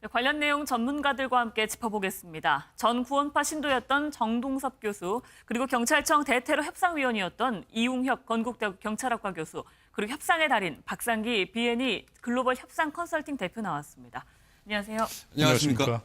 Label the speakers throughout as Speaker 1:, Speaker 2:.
Speaker 1: 네, 관련 내용 전문가들과 함께 짚어보겠습니다. 전 구원파 신도였던 정동섭 교수, 그리고 경찰청 대테러 협상위원이었던 이웅혁 건국대학교 경찰학과 교수, 그리고 협상의 달인 박상기 BNE 글로벌 협상 컨설팅 대표 나왔습니다. 안녕하세요.
Speaker 2: 안녕하십니까.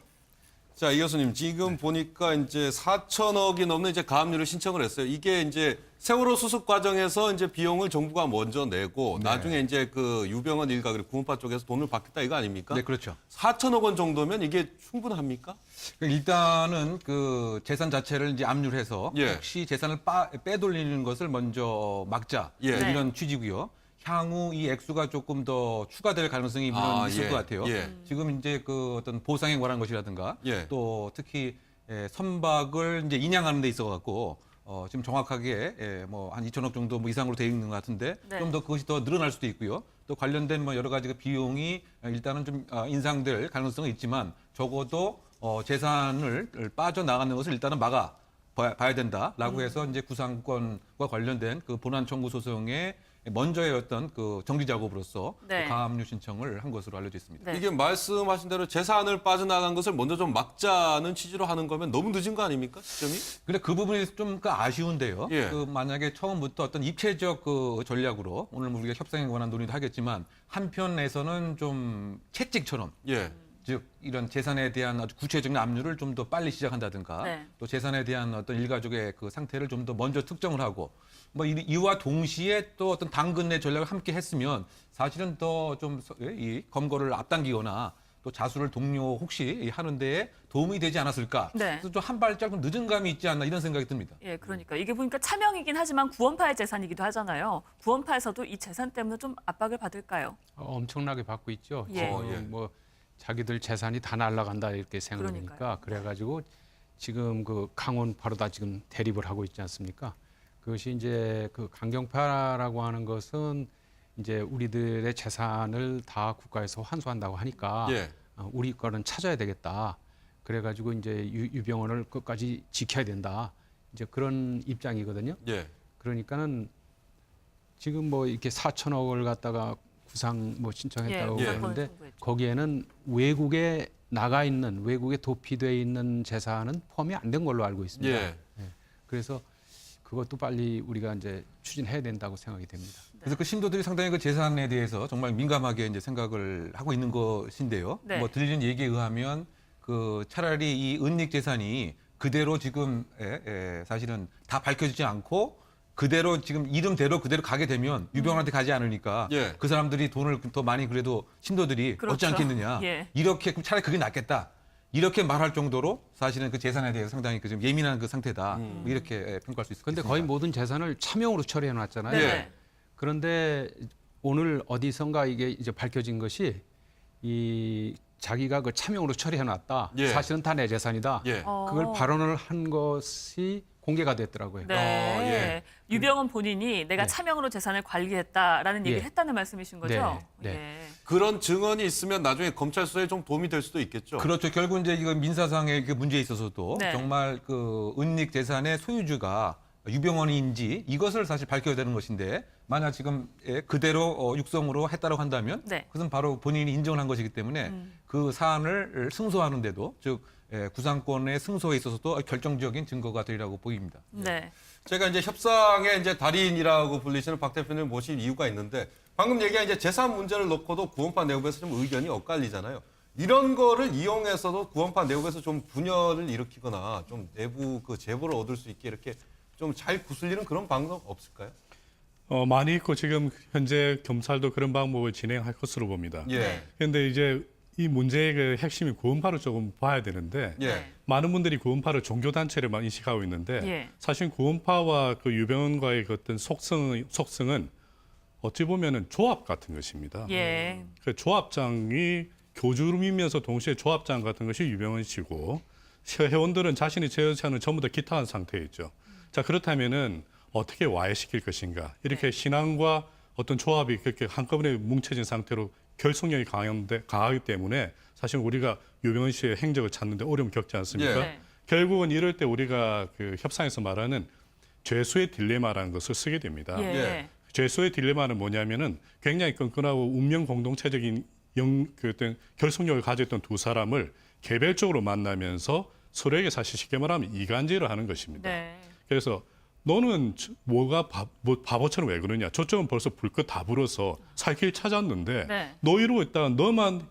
Speaker 2: 자, 이 교수님, 지금 보니까 이제 4천억이 넘는 이제 가압류를 신청을 했어요. 이게 이제 세월호 수습 과정에서 이제 비용을 정부가 먼저 내고 나중에 이제 그 유병헌 일가 그리고 구원파 쪽에서 돈을 받겠다 이거 아닙니까?
Speaker 3: 네, 그렇죠.
Speaker 2: 4천억 원 정도면 이게 충분합니까?
Speaker 3: 그러니까 일단은 그 재산 자체를 이제 압류를 해서
Speaker 2: 예.
Speaker 3: 혹시 재산을 빠, 빼돌리는 것을 먼저 막자
Speaker 2: 예.
Speaker 1: 네.
Speaker 3: 이런 취지고요. 향후 이 액수가 조금 더 추가될 가능성이 물론
Speaker 2: 아,
Speaker 3: 있을
Speaker 2: 예.
Speaker 3: 것 같아요.
Speaker 2: 예.
Speaker 3: 지금 이제 그 어떤 보상에 관한 것이라든가
Speaker 2: 예.
Speaker 3: 또 특히 예, 선박을 이제 인양하는 데 있어 갖고 어, 지금 정확하게 예, 뭐한 2천억 정도 뭐 이상으로 되어 있는 것 같은데
Speaker 1: 네.
Speaker 3: 좀더 그것이 더 늘어날 수도 있고요. 또 관련된 뭐 여러 가지 그 비용이 일단은 좀 아, 인상될 가능성은 있지만 적어도 어, 재산을 빠져나가는 것을 일단은 막아 봐야, 된다라고
Speaker 1: 음.
Speaker 3: 해서 이제 구상권과 관련된 그 본안 청구 소송의 먼저의 어떤 그 정리 작업으로서
Speaker 1: 네.
Speaker 3: 가압류 신청을 한 것으로 알려져 있습니다.
Speaker 1: 네.
Speaker 2: 이게 말씀하신 대로 재산을 빠져나간 것을 먼저 좀 막자는 취지로 하는 거면 너무 늦은 거 아닙니까? 시점이?
Speaker 3: 근데 그 부분이 좀 그 아쉬운데요.
Speaker 2: 예.
Speaker 3: 그 만약에 처음부터 어떤 입체적 그 전략으로 오늘 뭐 우리가 협상에 관한 논의도 하겠지만 한편에서는 좀 채찍처럼
Speaker 2: 예.
Speaker 3: 즉 이런 재산에 대한 아주 구체적인 압류를 좀 더 빨리 시작한다든가
Speaker 1: 네.
Speaker 3: 또 재산에 대한 어떤 일가족의 그 상태를 좀 더 먼저 특정을 하고 뭐 이- 이와 동시에 또 어떤 당근 내 전략을 함께 했으면 사실은 더좀이 검거를 앞당기거나 또 자수를 동료 혹시 하는 데에 도움이 되지 않았을까?
Speaker 1: 네.
Speaker 3: 그래서 좀 한 발짝 좀 늦은 감이 있지 않나 이런 생각이 듭니다.
Speaker 1: 예, 그러니까 이게 보니까 차명이긴 하지만 구원파의 재산이기도 하잖아요. 구원파에서도 이 재산 때문에 좀 압박을 받을까요?
Speaker 4: 어, 엄청나게 받고 있죠.
Speaker 1: 예.
Speaker 2: 어,
Speaker 4: 지금
Speaker 2: 예.
Speaker 4: 뭐 자기들 재산이 다 날아간다 이렇게 생각하니까
Speaker 1: 그러니까요.
Speaker 4: 그래 가지고 지금 그 강원파로 다 지금 대립을 하고 있지 않습니까? 그것이 이제 그 강경파라고 하는 것은 이제 우리들의 재산을 다 국가에서 환수한다고 하니까
Speaker 2: 예.
Speaker 4: 어, 우리 거는 찾아야 되겠다. 그래가지고 이제 유, 유병원을 끝까지 지켜야 된다. 이제 그런 입장이거든요.
Speaker 2: 예.
Speaker 4: 그러니까는 지금 뭐 이렇게 4천억을 갖다가 구상 뭐 신청했다고
Speaker 2: 예.
Speaker 4: 그러는데
Speaker 1: 청구했죠.
Speaker 4: 거기에는 외국에 나가 있는 외국에 도피돼 있는 재산은 포함이 안 된 걸로 알고 있습니다.
Speaker 2: 예.
Speaker 4: 그래서 그것도 빨리 우리가 이제 추진해야 된다고 생각이 됩니다.
Speaker 3: 그래서 그 신도들이 상당히 그 재산에 대해서 정말 민감하게 이제 생각을 하고 있는 것인데요.
Speaker 1: 네.
Speaker 3: 뭐 들리는 얘기에 의하면 그 차라리 이 은닉 재산이 그대로 지금 에, 에, 사실은 다 밝혀지지 않고 그대로 지금 이름대로 그대로 가게 되면 유병한테 가지 않으니까
Speaker 2: 예.
Speaker 3: 그 사람들이 돈을 더 많이 그래도 신도들이 얻지
Speaker 1: 그렇죠.
Speaker 3: 않겠느냐.
Speaker 1: 예.
Speaker 3: 이렇게 그럼 차라리 그게 낫겠다. 이렇게 말할 정도로 사실은 그 재산에 대해서 상당히 그 좀 예민한 그 상태다.
Speaker 2: 음.
Speaker 3: 뭐 이렇게 에, 평가할 수 있을 것
Speaker 4: 그런데
Speaker 3: 같습니다.
Speaker 4: 거의 모든 재산을 차명으로 처리해 놨잖아요.
Speaker 1: 네.
Speaker 2: 예.
Speaker 4: 그런데 오늘 어디선가 이게 이제 밝혀진 것이 이 자기가 그 차명으로 처리해 놨다.
Speaker 2: 예.
Speaker 4: 사실은 다 내 재산이다.
Speaker 2: 예.
Speaker 1: 어.
Speaker 4: 그걸 발언을 한 것이 공개가 됐더라고요.
Speaker 1: 네.
Speaker 2: 어, 예.
Speaker 1: 유병헌 본인이 내가
Speaker 4: 네.
Speaker 1: 차명으로 재산을 관리했다라는 얘기를
Speaker 4: 예.
Speaker 1: 했다는 말씀이신 거죠?
Speaker 4: 네, 네.
Speaker 1: 예.
Speaker 2: 그런 증언이 있으면 나중에 검찰 수사에 좀 도움이 될 수도 있겠죠.
Speaker 3: 그렇죠. 결국 이제 이거 민사상의 그 문제에 있어서도
Speaker 1: 네.
Speaker 3: 정말 그 은닉 재산의 소유주가 유병원인지 이것을 사실 밝혀야 되는 것인데 만약 지금 예, 그대로 어, 육성으로 했다고 한다면
Speaker 1: 네.
Speaker 3: 그것은 바로 본인이 인정을 한 것이기 때문에
Speaker 1: 음.
Speaker 3: 그 사안을 승소하는데도 즉 예, 구상권의 승소에 있어서도 결정적인 증거가 되리라고 보입니다.
Speaker 1: 네.
Speaker 2: 제가 이제 협상의 이제 달인이라고 불리시는 박 대표님을 모신 이유가 있는데 방금 얘기한 이제 재산 문제를 놓고도 구원파 내부에서 좀 의견이 엇갈리잖아요. 이런 거를 이용해서도 구원파 내부에서 좀 분열을 일으키거나 좀 내부 그 제보를 얻을 수 있게 이렇게 좀 잘 구슬리는 그런 방법 없을까요?
Speaker 5: 어, 많이 있고 지금 현재 검찰도 그런 방법을 진행할 것으로 봅니다.
Speaker 2: 예.
Speaker 5: 그런데 이제 이 문제의 그 핵심이 구원파를 조금 봐야 되는데
Speaker 2: 예.
Speaker 1: 네.
Speaker 5: 많은 분들이 구원파를 종교 단체로만 인식하고 있는데
Speaker 1: 예.
Speaker 5: 사실 구원파와 그 유병원과의 그 어떤 속성 속성은 어찌 보면은 조합 같은 것입니다.
Speaker 1: 예.
Speaker 5: 그 조합장이 교주이면서 동시에 조합장 같은 것이 유병헌 씨고 회원들은 자신의 재산을 전부 다 기타한 상태에 있죠. 자 그렇다면은 어떻게 와해시킬 것인가? 이렇게 신앙과 어떤 조합이 그렇게 한꺼번에 뭉쳐진 상태로 결속력이 강한데 강하기 때문에 사실 우리가 유병헌 씨의 행적을 찾는데 어려움 겪지 않습니까?
Speaker 1: 네.
Speaker 5: 결국은 이럴 때 우리가 그 협상에서 말하는 죄수의 딜레마라는 것을 쓰게 됩니다.
Speaker 1: 예.
Speaker 2: 예.
Speaker 5: 죄수의 딜레마는 뭐냐면은 굉장히 끈끈하고 운명 공동체적인 영, 그 어떤 결속력을 가졌던 두 사람을 개별적으로 만나면서 서로에게 사실 쉽게 말하면 이간질을 하는 것입니다.
Speaker 1: 네.
Speaker 5: 그래서 너는 저- 뭐가 바, 뭐 바보처럼 왜 그러냐? 저쪽은 벌써 불꽃 다 불어서 살 길 찾았는데
Speaker 1: 네.
Speaker 5: 너 이러고 있다가 너만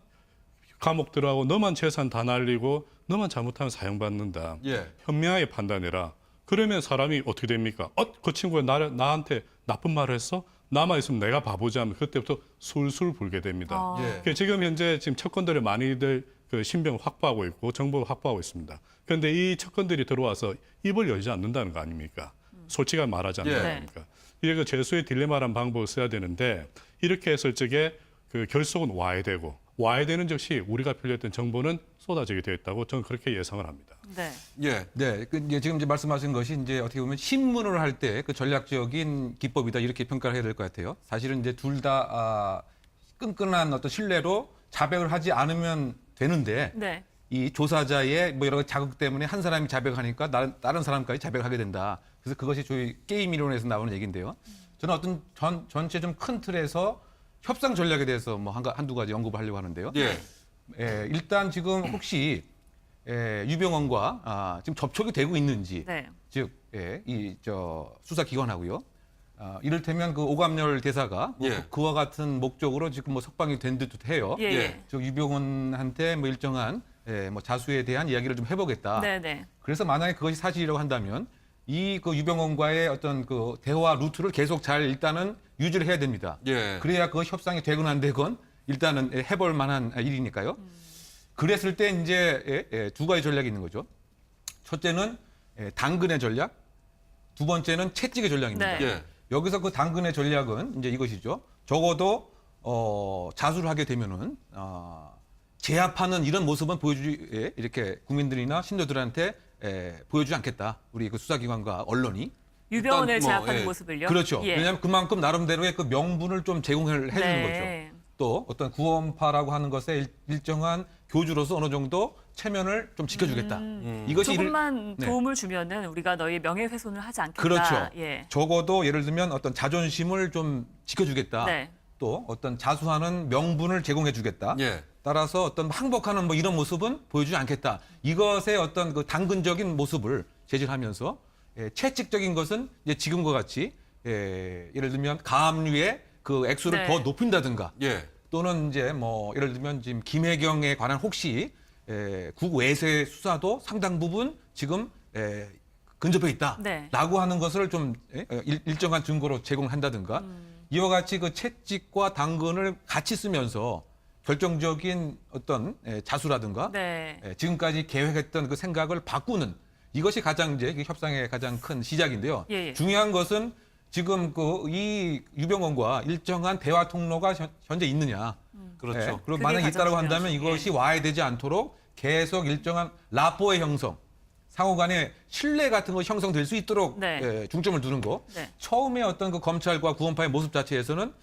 Speaker 5: 감옥 들어가고 너만 재산 다 날리고 너만 잘못하면 사형받는다.
Speaker 2: 예.
Speaker 5: 현명하게 판단해라. 그러면 사람이 어떻게 됩니까? 어, 그 친구가 나, 나한테 나쁜 말을 했어? 나만 있으면 내가 바보지 하면 그때부터 술술 불게 됩니다.
Speaker 1: 어.
Speaker 2: 예.
Speaker 5: 그 지금 현재 지금 채권들을 많이들 그 신병을 확보하고 있고 정보를 확보하고 있습니다. 그런데 이 채권들이 들어와서 입을 열지 않는다는 거 아닙니까? 솔직하게 말하지 않는다는
Speaker 2: 예.
Speaker 1: 네.
Speaker 5: 겁니까? 이게 그 재수의 딜레마라는 방법을 써야 되는데 이렇게 했을 적에 그 결속은 와야 되고 와야 되는 즉시 우리가 필요했던 정보는 쏟아지게 되어 있다고 저는 그렇게 예상을 합니다.
Speaker 1: 네.
Speaker 2: 예.
Speaker 3: 네, 그 이제 지금 이제 말씀하신 것이 이제 어떻게 보면 신문을 할 때 그 전략적인 기법이다 이렇게 평가를 해야 될 것 같아요. 사실은 이제 둘다 아, 끈끈한 어떤 신뢰로 자백을 하지 않으면 되는데
Speaker 1: 네.
Speaker 3: 이 조사자의 뭐 여러 가지 자극 때문에 한 사람이 자백하니까 다른, 다른 사람까지 자백하게 된다. 그래서 그것이 저희 게임 이론에서 나오는 얘기인데요. 저는 어떤 전, 전체 좀 큰 틀에서 협상 전략에 대해서 뭐 한, 한두 가지 언급을 하려고 하는데요.
Speaker 2: 예.
Speaker 3: 예, 일단 지금 혹시 예, 유병원과 아, 지금 접촉이 되고 있는지
Speaker 1: 네.
Speaker 3: 즉, 예, 이, 저, 수사기관하고요. 아, 이를테면 그 오감열 대사가 뭐
Speaker 2: 예.
Speaker 3: 그와 같은 목적으로 지금 뭐 석방이 된 듯 해요.
Speaker 1: 예.
Speaker 2: 예.
Speaker 1: 예.
Speaker 3: 저 유병원한테 뭐 일정한 예, 뭐 자수에 대한 이야기를 좀 해보겠다.
Speaker 1: 네, 네.
Speaker 3: 그래서 만약에 그것이 사실이라고 한다면 이 그 유병원과의 어떤 그 대화 루트를 계속 잘 일단은 유지를 해야 됩니다.
Speaker 2: 예.
Speaker 3: 그래야 그 협상이 되건 안 되건 일단은 해볼 만한 일이니까요. 그랬을 때 이제 예, 예, 두 가지 전략이 있는 거죠. 첫째는 예, 당근의 전략, 두 번째는 채찍의 전략입니다.
Speaker 1: 네.
Speaker 2: 예.
Speaker 3: 여기서 그 당근의 전략은 이제 이것이죠. 적어도 어, 자수를 하게 되면은 어, 제압하는 이런 모습은 보여주지 예, 이렇게 국민들이나 신도들한테 예, 보여주지 않겠다. 우리 그 수사기관과 언론이
Speaker 1: 유병원을
Speaker 2: 일단 뭐,
Speaker 1: 제압하는
Speaker 2: 예.
Speaker 1: 모습을요.
Speaker 3: 그렇죠.
Speaker 1: 예.
Speaker 3: 왜냐하면 그만큼 나름대로의 그 명분을 좀 제공을 해주는 거죠.
Speaker 1: 네.
Speaker 3: 또 어떤 구원파라고 하는 것에 일- 일정한 교주로서 어느 정도 체면을 좀 지켜주겠다. 이것이 이를-
Speaker 1: 조금만
Speaker 3: 네.
Speaker 1: 도움을 주면은 우리가 너희 명예훼손을 하지 않겠다.
Speaker 3: 그렇죠.
Speaker 1: 예.
Speaker 3: 적어도 예를 들면 어떤 자존심을 좀 지켜주겠다.
Speaker 1: 네.
Speaker 3: 또 어떤 자수하는 명분을 제공해주겠다.
Speaker 2: 예.
Speaker 3: 따라서 어떤 항복하는 뭐 이런 모습은 보여주지 않겠다. 이것의 어떤 그 당근적인 모습을 제시하면서 예, 채찍적인 것은 이제 지금과 같이 예, 예를 들면 가압류의 그 액수를
Speaker 1: 네.
Speaker 3: 더 높인다든가
Speaker 2: 예.
Speaker 3: 또는 이제 뭐 예를 들면 지금 김혜경에 관한 혹시 에, 국외세 수사도 상당 부분 지금 에, 근접해 있다라고
Speaker 1: 네.
Speaker 3: 하는 것을 좀 에, 어, 일, 일정한 증거로 제공한다든가
Speaker 1: 음.
Speaker 3: 이와 같이 그 채찍과 당근을 같이 쓰면서 결정적인 어떤 에, 자수라든가
Speaker 1: 네.
Speaker 3: 에, 지금까지 계획했던 그 생각을 바꾸는 이것이 가장 이제 그 협상의 가장 큰 시작인데요.
Speaker 1: 예, 예.
Speaker 3: 중요한 것은 지금 그 이 유병원과 일정한 대화 통로가 현- 현재 있느냐.
Speaker 2: 그렇죠.
Speaker 3: 예, 그리고 만약 있다고 한다면. 이것이 와야 되지 않도록 계속 일정한 라포의 형성, 상호 간의 신뢰 같은 것이 형성될 수 있도록
Speaker 1: 네.
Speaker 3: 예, 중점을 두는 거.
Speaker 1: 네.
Speaker 3: 처음에 어떤 그 검찰과 구원파의 모습 자체에서는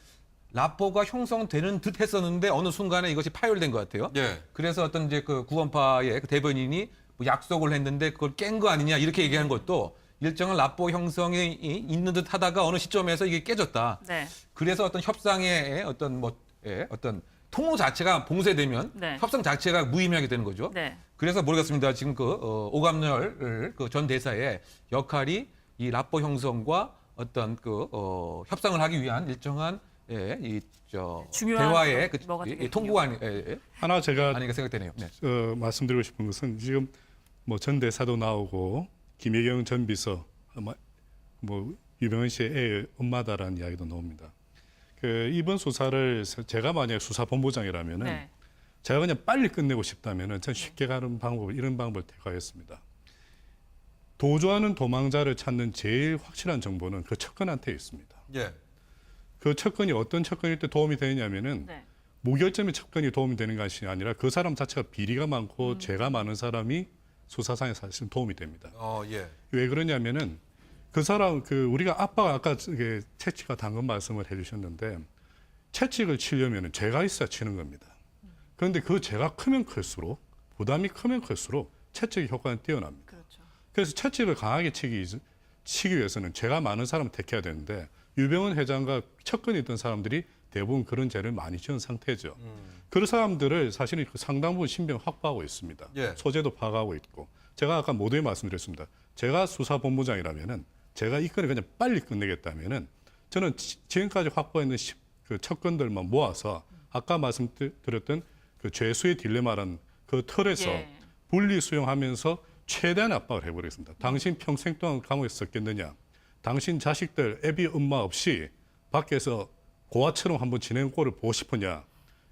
Speaker 3: 라포가 형성되는 듯 했었는데 어느 순간에 이것이 파열된 것 같아요.
Speaker 2: 예.
Speaker 3: 그래서 어떤 이제 그 구원파의 그 대변인이 뭐 약속을 했는데 그걸 깬 거 아니냐 이렇게 얘기한 것도 일정한 라포 형성이 이- 있는 듯 하다가 어느 시점에서 이게 깨졌다.
Speaker 1: 네.
Speaker 3: 그래서 어떤 협상의 어떤 뭐 예, 어떤 통로 자체가 봉쇄되면
Speaker 1: 네.
Speaker 3: 협상 자체가 무의미하게 되는 거죠.
Speaker 1: 네.
Speaker 3: 그래서 모르겠습니다. 지금 그 어, 오감열 그 전 대사의 역할이 이 라포 형성과 어떤 그 어, 협상을 하기 위한 일정한 예, 이저
Speaker 1: 중요한
Speaker 3: 대화의 그
Speaker 1: 뭐가 되겠군요.
Speaker 3: 통보가 아니, 예, 예,
Speaker 5: 하나 제가
Speaker 3: 아닌가 생각되네요. 네.
Speaker 5: 어, 말씀드리고 싶은 것은 지금 뭐 전 대사도 나오고 김혜경 전 비서 아마 뭐 유병헌 씨의 애 엄마다라는 이야기도 나옵니다. 그 이번 수사를 제가 만약 수사본부장이라면은
Speaker 1: 네.
Speaker 5: 제가 그냥 빨리 끝내고 싶다면은 전 쉽게 가는 방법을 이런 방법을 택하겠습니다. 도주하는 도망자를 찾는 제일 확실한 정보는 그 척근한테 있습니다.
Speaker 2: 예.
Speaker 5: 그 척근이 어떤 척근일 때 도움이 되느냐면은
Speaker 1: 네.
Speaker 5: 무결점의 척근이 도움이 되는 것이 아니라 그 사람 자체가 비리가 많고 죄가 많은 사람이 수사상에 사실 도움이 됩니다.
Speaker 2: 어, 예.
Speaker 5: 왜 그러냐면은 그 사람 그 우리가 아빠가 아까 이게 채찍과 당근 말씀을 해주셨는데 채찍을 치려면은 죄가 있어야 치는 겁니다. 그런데 그 죄가 크면 클수록 부담이 크면 클수록 채찍의 효과는 뛰어납니다.
Speaker 1: 그렇죠.
Speaker 5: 그래서 채찍을 강하게 치기, 치기 위해서는 죄가 많은 사람을 택해야 되는데 유병헌 회장과 척근이 있던 사람들이 대부분 그런 죄를 많이 지은 상태죠.
Speaker 2: 음.
Speaker 5: 그런 사람들을 사실은 그 상당 부분 신병 확보하고 있습니다.
Speaker 2: 예.
Speaker 5: 소재도 파악하고 있고 제가 아까 모두에 말씀드렸습니다. 제가 수사본부장이라면은 제가 이 건을 그냥 빨리 끝내겠다면은 저는 지- 지금까지 확보했는 시- 그 척건들만 모아서 아까 말씀드렸던 그 죄수의 딜레마라는 그 틀에서
Speaker 1: 예.
Speaker 5: 분리 수용하면서 최대한 압박을 해버리겠습니다. 당신 평생 동안 감옥에 썼겠느냐? 당신 자식들 애비 엄마 없이 밖에서 고아처럼 한번 지내는 꼴을 보고 싶으냐?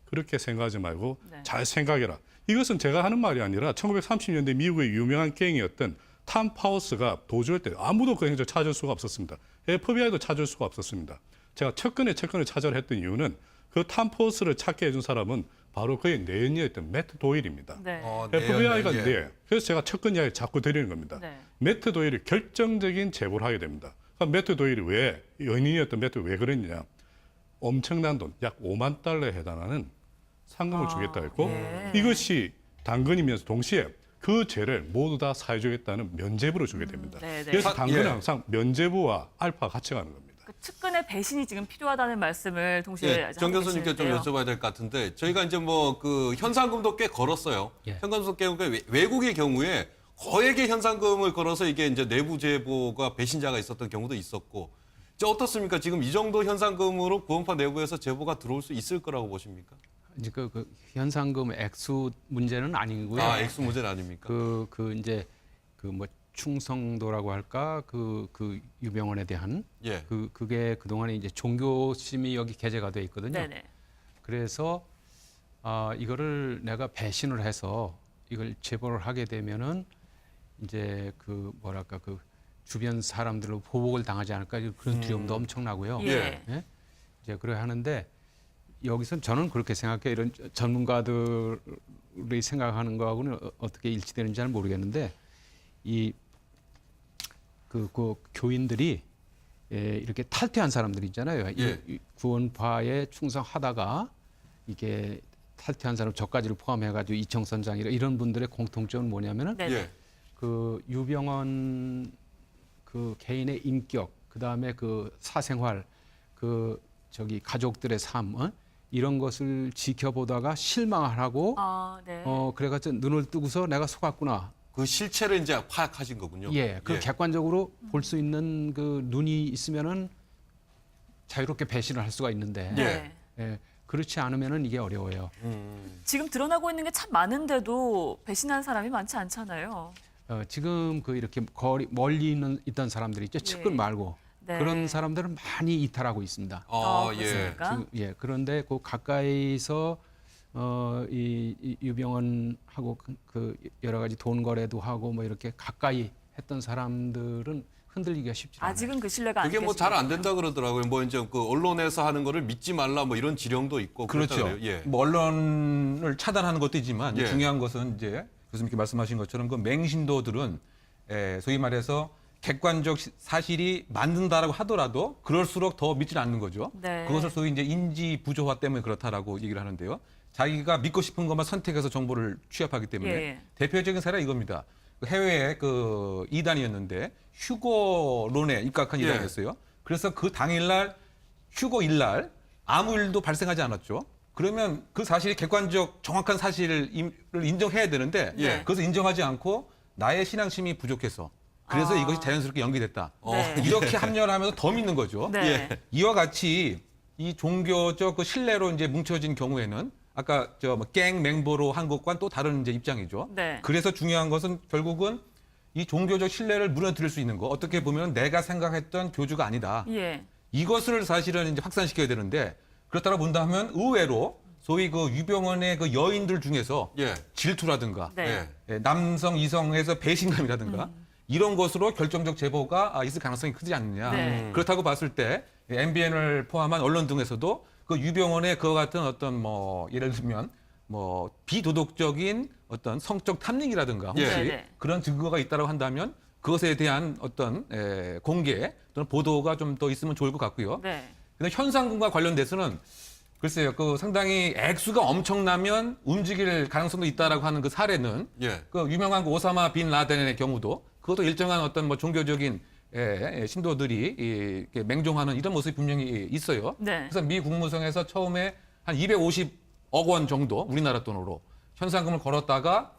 Speaker 5: 그렇게 생각하지 말고
Speaker 1: 네.
Speaker 5: 잘 생각해라. 이것은 제가 하는 말이 아니라 1930년대 미국의 유명한 갱이었던 탐 파우스가 도주할 때 아무도 그 행적 찾을 수가 없었습니다. FBI도 찾을 수가 없었습니다. 제가 첫건에 첫건을 찾아라 했던 이유는 그 탐 파우스를 찾게 해준 사람은 바로 그의 내연이었던 매트 도일입니다.
Speaker 1: 네.
Speaker 2: 어,
Speaker 5: FBI가
Speaker 2: 네, 예.
Speaker 5: 네. 그래서 제가 첫건 이야기 자꾸 드리는 겁니다.
Speaker 1: 네.
Speaker 5: 매트 도일이 결정적인 제보를 하게 됩니다. 그럼 매트 도일이 왜 연인이었던 매트 왜 그랬냐? 엄청난 돈, 약 5만 달러에 해당하는 상금을
Speaker 1: 아,
Speaker 5: 주겠다 했고
Speaker 1: 예.
Speaker 5: 이것이 당근이면서 동시에 그 죄를 모두 다 사해주겠다는 면죄부를 주게 됩니다.
Speaker 1: 네, 네.
Speaker 5: 그래서
Speaker 2: 사-
Speaker 5: 당근은
Speaker 2: 예.
Speaker 5: 항상 면죄부와 알파가 같이 가는 겁니다.
Speaker 1: 그 측근의 배신이 지금 필요하다는 말씀을 동시에
Speaker 2: 예, 정 교수님께 좀. 여쭤봐야 될 것 같은데 저희가 이제 뭐 그 현상금도 꽤 걸었어요.
Speaker 4: 예.
Speaker 2: 걸었고 외- 외국의 경우에 거액의 현상금을 걸어서 이게 이제 내부 제보가 배신자가 있었던 경우도 있었고 이제 어떻습니까? 지금 이 정도 현상금으로 구원파 내부에서 제보가 들어올 수 있을 거라고 보십니까?
Speaker 4: 이제 그, 그 현상금 액수 문제는 아니고요.
Speaker 2: 아, 액수 문제는 아닙니까?
Speaker 4: 그, 그 이제 그 뭐 충성도라고 할까 그, 그 유병원에 대한
Speaker 2: 예.
Speaker 4: 그 그게 그 동안에 이제 종교심이 여기 게재가 돼 있거든요.
Speaker 1: 네네.
Speaker 4: 그래서 아 이거를 내가 배신을 해서 이걸 제보를 하게 되면은 이제 그 뭐랄까 그 주변 사람들로 보복을 당하지 않을까 그런 두려움도 엄청나고요.
Speaker 1: 예.
Speaker 2: 예.
Speaker 4: 이제 그래 하는데 여기서 저는 그렇게 생각해 요 이런 전문가들이 생각하는 거하고는 어- 어떻게 일치되는지 잘 모르겠는데 이 그 그 교인들이 예, 이렇게 탈퇴한 사람들 있잖아요. 이-
Speaker 2: 예.
Speaker 4: 이 구원파에 충성하다가 이게 탈퇴한 사람 저까지를 포함해가지고 이청선 장이라 이런 분들의 공통점은 뭐냐면은
Speaker 1: 네네.
Speaker 2: 예.
Speaker 4: 그 유병원 그 개인의 인격 그 다음에 그 사생활 그 저기 가족들의 삶 어? 이런 것을 지켜보다가 실망을 하고
Speaker 1: 아, 네.
Speaker 4: 어 그래가지고 눈을 뜨고서 내가 속았구나
Speaker 2: 그 실체를 이제 파악하신 거군요.
Speaker 4: 예, 그 객관적으로 볼 수 있는 그 눈이 있으면은 자유롭게 배신을 할 수가 있는데
Speaker 1: 네.
Speaker 4: 예, 그렇지 않으면은 이게 어려워요.
Speaker 2: 음.
Speaker 1: 지금 드러나고 있는 게 참 많은데도 배신한 사람이 많지 않잖아요.
Speaker 4: 어, 지금 그 이렇게 거리 멀리 있는 있던 사람들 있죠 측근
Speaker 1: 예.
Speaker 4: 말고
Speaker 1: 네.
Speaker 4: 그런 사람들은 많이 이탈하고 있습니다.
Speaker 2: 어,
Speaker 1: 아,
Speaker 2: 예.
Speaker 1: 그렇습니까?
Speaker 4: 지금, 예, 그런데 그 가까이서 어, 이, 이 유병원하고 그, 그 여러 가지 돈 거래도 하고 뭐 이렇게 가까이 했던 사람들은 흔들리기가 쉽지 않아요.
Speaker 1: 아직은 그 신뢰가 안
Speaker 2: 그게 뭐 잘 안. 된다 그러더라고요. 뭐 이제 그 언론에서 하는 거를 믿지 말라 뭐 이런 지령도 있고
Speaker 3: 그렇죠.
Speaker 2: 예.
Speaker 3: 뭐 언론을 차단하는 것도 있지만
Speaker 2: 예.
Speaker 3: 중요한 것은 이제 교수님께 말씀하신 것처럼 그 맹신도들은 에, 소위 말해서 객관적 시- 사실이 맞는다라고 하더라도 그럴수록 더 믿질 않는 거죠.
Speaker 1: 네.
Speaker 3: 그것을 소위 이제 인지 부조화 때문에 그렇다라고 얘기를 하는데요. 자기가 믿고 싶은 것만 선택해서 정보를 취합하기 때문에
Speaker 1: 예, 예.
Speaker 3: 대표적인 사례가 이겁니다. 그 해외에 그 이단이었는데 휴거론에 입각한
Speaker 2: 예.
Speaker 3: 이단이었어요. 그래서 그 당일날 휴거 일날 아무 일도 발생하지 않았죠. 그러면 그 사실이 객관적 정확한 사실을 인정해야 되는데
Speaker 2: 예.
Speaker 3: 그것을 인정하지 않고 나의 신앙심이 부족해서 그래서
Speaker 1: 아.
Speaker 3: 이것이 자연스럽게 연기됐다.
Speaker 1: 네.
Speaker 3: 이렇게 합리화를 하면서 더 믿는 거죠.
Speaker 1: 네.
Speaker 2: 예.
Speaker 3: 이와 같이 이 종교적 그 신뢰로 이제 뭉쳐진 경우에는 아까 저갱 맹보로 한 것과는 또 다른 이제 입장이죠.
Speaker 1: 네.
Speaker 3: 그래서 중요한 것은 결국은 이 종교적 신뢰를 무너뜨릴 수 있는 거 어떻게 보면 내가 생각했던 교주가 아니다.
Speaker 1: 예.
Speaker 3: 이것을 사실은 이제 확산시켜야 되는데 그렇다고 본다면 의외로 소위 그 유병원의 그 여인들 중에서
Speaker 2: 예.
Speaker 3: 질투라든가
Speaker 1: 네.
Speaker 2: 예.
Speaker 3: 예, 남성 이성에서 배신감이라든가 이런 것으로 결정적 제보가 아, 있을 가능성이 크지 않느냐.
Speaker 1: 네.
Speaker 3: 그렇다고 봤을 때 MBN을 포함한 언론 등에서도 그 유병원의 그와 같은 어떤 뭐 예를 들면 뭐 비도덕적인 어떤 성적 탐닉이라든가 혹시
Speaker 2: 예.
Speaker 3: 그런 증거가 있다고 한다면 그것에 대한 어떤 에, 공개 또는 보도가 좀 더 있으면 좋을 것 같고요.
Speaker 1: 네.
Speaker 3: 근데 현상금과 관련돼서는 글쎄요, 그 상당히 액수가 엄청나면 움직일 가능성도 있다라고 하는 그 사례는
Speaker 2: 예.
Speaker 3: 그 유명한 그 오사마 빈 라덴의 경우도 그것도 일정한 어떤 뭐 종교적인 예, 예, 신도들이 이, 이렇게 맹종하는 이런 모습이 분명히 있어요.
Speaker 1: 네.
Speaker 3: 그래서 미 국무성에서 처음에 한 250억 원 정도 우리나라 돈으로 현상금을 걸었다가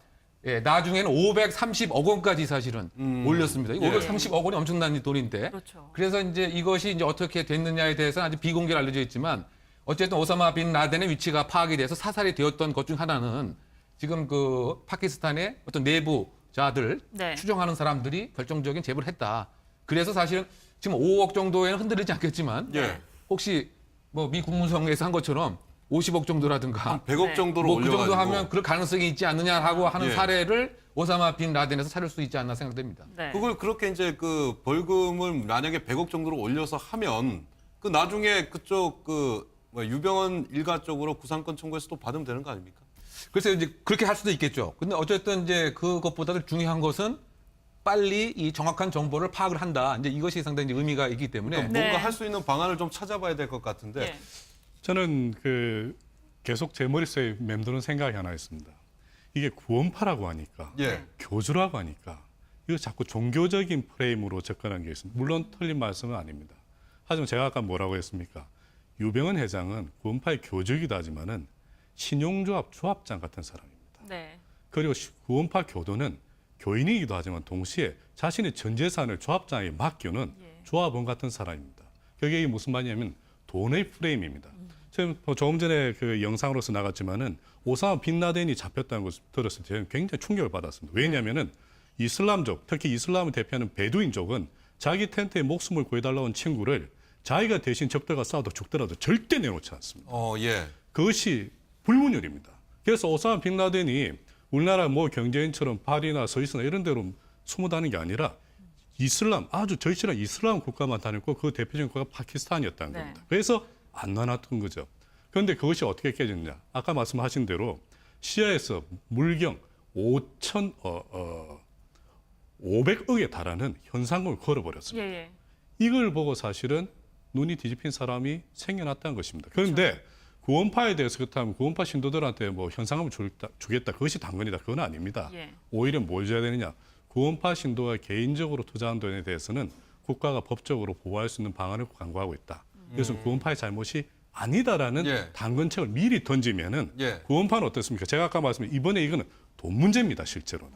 Speaker 3: 예, 나중에는 530억 원까지 사실은 올렸습니다. 이
Speaker 2: 예.
Speaker 3: 530억 원이 엄청난 돈인데
Speaker 1: 그렇죠.
Speaker 3: 그래서 이제 이것이 이제 어떻게 됐느냐에 대해서는 아직 비공개로 알려져 있지만 어쨌든 오사마 빈 라덴의 위치가 파악이 돼서 사살이 되었던 것 중 하나는 지금 그 파키스탄의 어떤 내부 자들
Speaker 1: 네.
Speaker 3: 추정하는 사람들이 결정적인 제보를 했다. 그래서 사실은 지금 5억 정도에는 흔들리지 않겠지만
Speaker 2: 예.
Speaker 3: 혹시 뭐 미 국무성에서 한 것처럼 50억 정도라든가
Speaker 2: 한 100억
Speaker 1: 네.
Speaker 2: 정도로
Speaker 3: 뭐 그
Speaker 2: 올려가지고
Speaker 3: 정도 하면 그럴 가능성이 있지 않느냐라고 하는
Speaker 2: 예.
Speaker 3: 사례를 오사마 빈 라덴에서 찾을 수 있지 않나 생각됩니다.
Speaker 1: 네.
Speaker 2: 그걸 그렇게 이제 그 벌금을 만약에 100억 정도로 올려서 하면 그 나중에 그쪽 그뭐 유병헌 일가 쪽으로 구상권 청구해서 또 받으면 되는 거 아닙니까?
Speaker 3: 글쎄요, 이제 그렇게 할 수도 있겠죠. 근데 어쨌든 이제 그것보다도 중요한 것은 빨리 이 정확한 정보를 파악을 한다. 이제 이것이 상당히 의미가 있기 때문에
Speaker 2: 그러니까
Speaker 1: 네.
Speaker 2: 뭔가 할 수 있는 방안을 좀 찾아봐야 될 것 같은데
Speaker 1: 예.
Speaker 5: 저는 그 계속 제 머릿속에 맴도는 생각이 하나 있습니다. 이게 구원파라고 하니까
Speaker 2: 예.
Speaker 5: 교주라고 하니까 이거 자꾸 종교적인 프레임으로 접근하는 게 있습니다. 물론 틀린 말씀은 아닙니다. 하지만 제가 아까 뭐라고 했습니까? 유병헌 회장은 구원파의 교주이기도 하지만은 신용조합 조합장 같은 사람입니다.
Speaker 1: 네.
Speaker 5: 그리고 시- 구원파 교도는 교인이기도 하지만 동시에 자신의 전 재산을 조합장에게 맡기는
Speaker 1: 예.
Speaker 5: 조합원 같은 사람입니다. 그게 무슨 말이냐면 돈의 프레임입니다. 지금 뭐 조금 전에 그 영상으로서 나갔지만은 오사마 빈라덴이 잡혔다는 것을 들었을 때 굉장히 충격을 받았습니다. 왜냐하면은 이슬람족, 특히 이슬람을 대표하는 베두인족은 자기 텐트에 목숨을 구해달라고 온 친구를 자기가 대신 적들과 싸워도 죽더라도 절대 내놓지 않습니다.
Speaker 2: 어, 예.
Speaker 5: 그것이 불문율입니다. 그래서 오사마 빈라덴이 우리나라 뭐 경제인처럼 파리나 스위스나 이런 데로 숨어 다는 게 아니라 이슬람 아주 절실한 이슬람 국가만 다녔고 그 대표적인 국가가 파키스탄이었다는
Speaker 1: 네.
Speaker 5: 겁니다. 그래서 안 나눴던 거죠. 그런데 그것이 어떻게 깨졌냐? 아까 말씀하신 대로 시야에서 물경 5천 어, 어 500억에 달하는 현상금을 걸어버렸습니다.
Speaker 1: 예, 예.
Speaker 5: 이걸 보고 사실은 눈이 뒤집힌 사람이 생겨났다는 것입니다. 그런데 구원파에 대해서 그렇다면 구원파 신도들한테 뭐 현상금을 주겠다, 주겠다 그것이 당근이다 그건 아닙니다.
Speaker 1: 예.
Speaker 5: 오히려 뭘 줘야 되느냐 구원파 신도가 개인적으로 투자한 돈에 대해서는 국가가 법적으로 보호할 수 있는 방안을 강구하고 있다. 그래서 구원파의 잘못이 아니다라는
Speaker 2: 예.
Speaker 5: 당근책을 미리 던지면은
Speaker 2: 예.
Speaker 5: 구원파는 어떻습니까? 제가 아까 말씀드린 이번에 이거는 돈 문제입니다, 실제로는.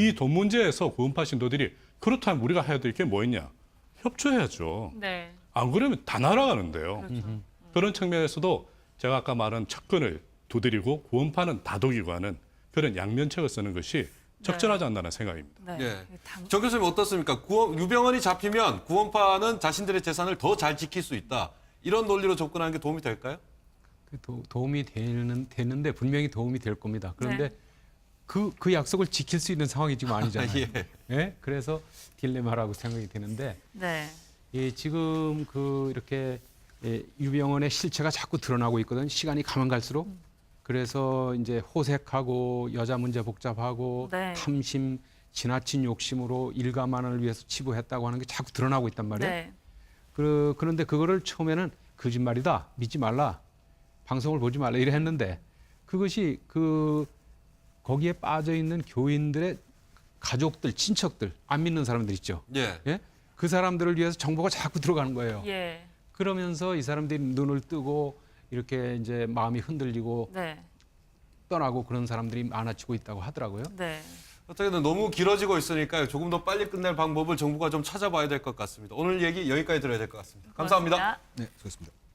Speaker 5: 이돈 문제에서 구원파 신도들이 그렇다면 우리가 해야 될 게 뭐였냐? 협조해야죠.
Speaker 1: 네.
Speaker 5: 안 그러면 다 날아가는데요.
Speaker 1: 그렇죠.
Speaker 5: 그런 측면에서도 제가 아까 말한 척근을 두드리고 구원파는 다독이고 하는 그런 양면책을 쓰는 것이 적절하지 않나는 생각입니다.
Speaker 1: 네.
Speaker 2: 예.
Speaker 1: 당...
Speaker 2: 정 교수님 어떻습니까? 구원, 유병헌이 잡히면 구원파는 자신들의 재산을 더 잘 지킬 수 있다. 이런 논리로 접근하는 게 도움이 될까요?
Speaker 4: 그 도, 도움이 되는 되는데 분명히 도움이 될 겁니다. 그런데
Speaker 1: 네.
Speaker 4: 그, 그 약속을 지킬 수 있는 상황이 지금 아니잖아요.
Speaker 2: 예.
Speaker 4: 예? 그래서 딜레마라고 생각이 되는데
Speaker 1: 네.
Speaker 4: 예, 지금 그 이렇게 예, 유병헌의 실체가 자꾸 드러나고 있거든. 시간이 가면 갈수록. 그래서 이제 호색하고 여자 문제 복잡하고
Speaker 1: 네.
Speaker 4: 탐심, 지나친 욕심으로 일가만을 위해서 치부했다고 하는 게 자꾸 드러나고 있단 말이에요.
Speaker 1: 네.
Speaker 4: 그, 그런데 그거를 처음에는 거짓말이다. 믿지 말라. 방송을 보지 말라. 이래 했는데 그것이 그 거기에 빠져 있는 교인들의 가족들, 친척들, 안 믿는 사람들 있죠.
Speaker 2: 예.
Speaker 4: 예? 그 사람들을 위해서 정보가 자꾸 들어가는 거예요.
Speaker 1: 예.
Speaker 4: 그러면서 이 사람들이 눈을 뜨고 이렇게 이제 마음이 흔들리고
Speaker 1: 네.
Speaker 4: 떠나고 그런 사람들이 많아지고 있다고 하더라고요.
Speaker 1: 네.
Speaker 2: 어떻게든 너무 길어지고 있으니까요. 조금 더 빨리 끝낼 방법을 정부가 좀 찾아봐야 될 것 같습니다. 오늘 얘기 여기까지 들어야 될 것 같습니다. 감사합니다.
Speaker 1: 고맙습니다.
Speaker 6: 네, 수고했습니다.